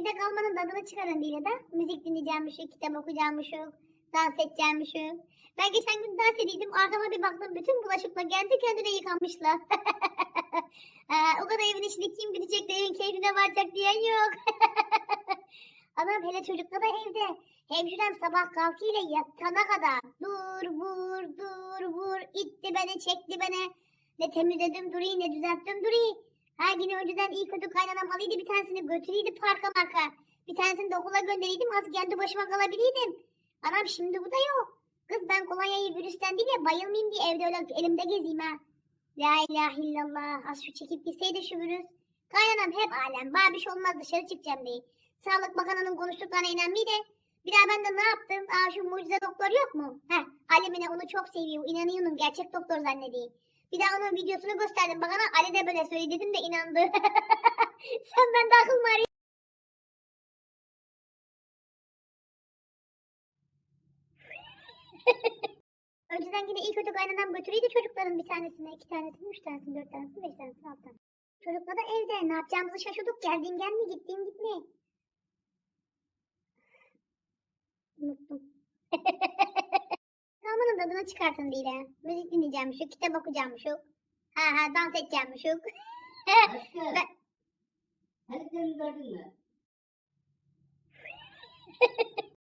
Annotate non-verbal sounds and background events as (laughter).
evde kalmanın tadını çıkarın diye de. Müzik dinleyeceğimmişim, kitap okuyacağımmışım, dans edeceğimmişim. Ben geçen gün dans ediyordum. Arkama bir baktım. Bütün bulaşıkla kendi kendine yıkanmışlar. Aa, (laughs) o kadar evin içinde kim gidecek de evin keyfine varacak diyen yok. (laughs) Anam hele çocuklar da evde. Hemşirem sabah kalkıyla yatana kadar. Dur vur dur vur. itti beni çekti beni. Ne temizledim durayım ne düzelttim durayım. Her gün önceden iyi kötü kaynanam alıydı bir tanesini götürüydü parka marka. Bir tanesini de okula gönderiydim az kendi başıma kalabiliydim. Anam şimdi bu da yok. Kız ben kolonyayı virüsten değil ya bayılmayayım diye evde öyle elimde gezeyim ha. La ilahe illallah. Az şu çekip gitseydi şu virüs. Kaynanam hep alem. Bana bir şey olmaz dışarı çıkacağım diye. Sağlık Bakanı'nın konuştuklarına inanmayı de. Bir daha ben de ne yaptım? Aa şu mucize doktor yok mu? Heh. Alemine onu çok seviyor. İnanıyorum gerçek doktor zannediyor. Bir daha onun videosunu gösterdim bana. Ali de böyle söyledi dedim de inandı. (laughs) Sen bende akıl var ya. (laughs) Önceden yine iyi kötü kaynanam götürüydü çocukların bir tanesini, iki tanesini, üç tanesini, dört tanesini, beş tanesini, altı tanesini. Çocuklar da evde. Ne yapacağımızı şaşırdık. Geldiğim gelmiyor, gittiğim gitmiyor. Tadını çıkartın diye. Müzik dinleyeceğim şu, kitap okuyacağım şu. Ha ha dans edeceğim şu. (laughs) Ben- seni gördün mü?